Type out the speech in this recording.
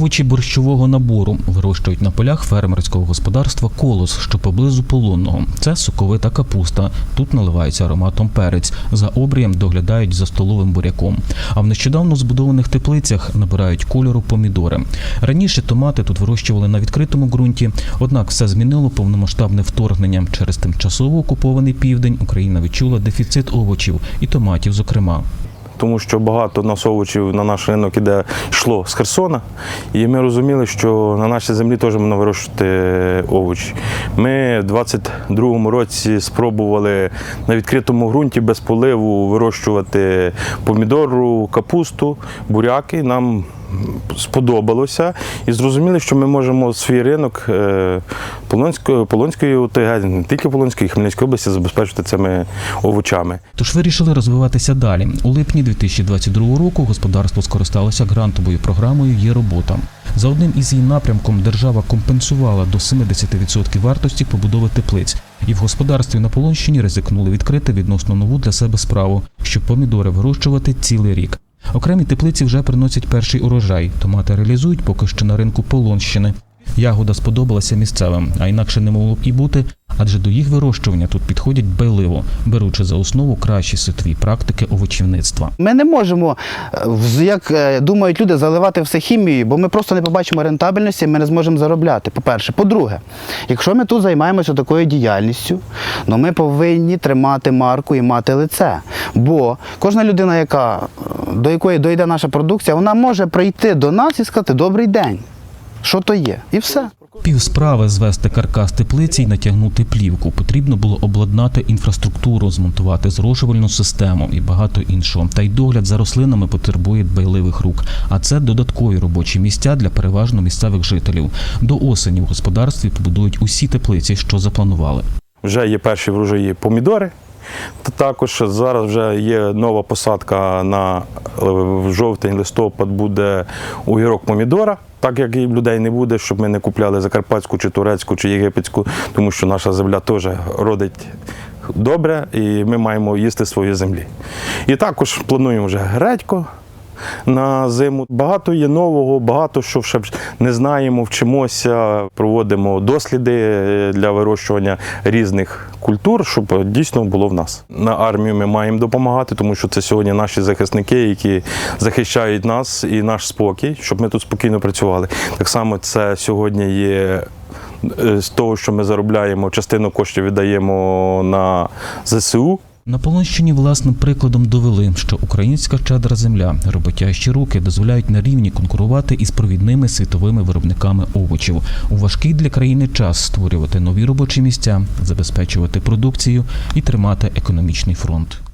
Овочі борщового набору вирощують на полях фермерського господарства Колос, що поблизу полонного. Це соковита капуста. Тут наливається ароматом перець. За обрієм доглядають за столовим буряком. А в нещодавно збудованих теплицях набирають кольору помідори. Раніше томати тут вирощували на відкритому ґрунті, однак все змінило повномасштабне вторгнення. Через тимчасово окупований південь Україна відчула дефіцит овочів і томатів, зокрема. Тому що багато нас овочів на наш ринок іде йшло з Херсона, і ми розуміли, що на нашій землі теж можна вирощувати овочі. Ми в 22-му році спробували на відкритому ґрунті без поливу вирощувати помідору, капусту, буряки. Нам сподобалося і зрозуміли, що ми можемо свій ринок е, Полонської, Полонської ОТГ, не тільки Полонської, Хмельницької області забезпечити цими овочами. Тож вирішили розвиватися далі. У липні 2022 року господарство скористалося грантовою програмою Є робота. За одним із її напрямком держава компенсувала до 70% вартості побудови теплиць, і в господарстві на Полонщині ризикнули відкрити відносно нову для себе справу, щоб помідори вирощувати цілий рік. Окремі теплиці вже приносять перший урожай. Томати реалізують поки що на ринку Полонщини. Ягода сподобалася місцевим, а інакше не могло б і бути, адже до їх вирощування тут підходять байливо, беручи за основу кращі світові практики овочівництва. Ми не можемо, е, як е, думають люди, заливати все хімією, бо ми просто не побачимо рентабельності, ми не зможемо заробляти. По-перше. По-друге, якщо ми тут займаємося такою діяльністю, ну ми повинні тримати марку і мати лице. Бо кожна людина, яка, до якої дойде наша продукція, вона може прийти до нас і сказати Добрий день. Що то є? І все. Пів справи звести каркас теплиці й натягнути плівку. Потрібно було обладнати інфраструктуру, змонтувати зрошувальну систему і багато іншого. Та й догляд за рослинами потребує дбайливих рук. А це додаткові робочі місця для переважно місцевих жителів. До осені в господарстві побудують усі теплиці, що запланували. Вже є перші врожаї помідори. Та також зараз вже є нова посадка на е, жовтень, листопад буде огірок помідора. Так як і людей не буде, щоб ми не купляли закарпатську, чи турецьку, чи єгипетську, тому що наша земля теж родить добре, і ми маємо їсти свої землі. І також плануємо вже гредько на зиму. Багато є нового, багато що ще не знаємо, вчимося, проводимо досліди е, для вирощування різних культур, щоб дійсно було в нас. На армію ми маємо допомагати, тому що це сьогодні наші захисники, які захищають нас і наш спокій, щоб ми тут спокійно працювали. Так само це сьогодні є. е, З того, що ми заробляємо, частину коштів віддаємо на ЗСУ. На Полонщині власним прикладом довели, що українська щедра земля, роботящі руки дозволяють на рівні конкурувати із провідними світовими виробниками овочів. У важкий для країни час створювати нові робочі місця, забезпечувати продукцію і тримати економічний фронт.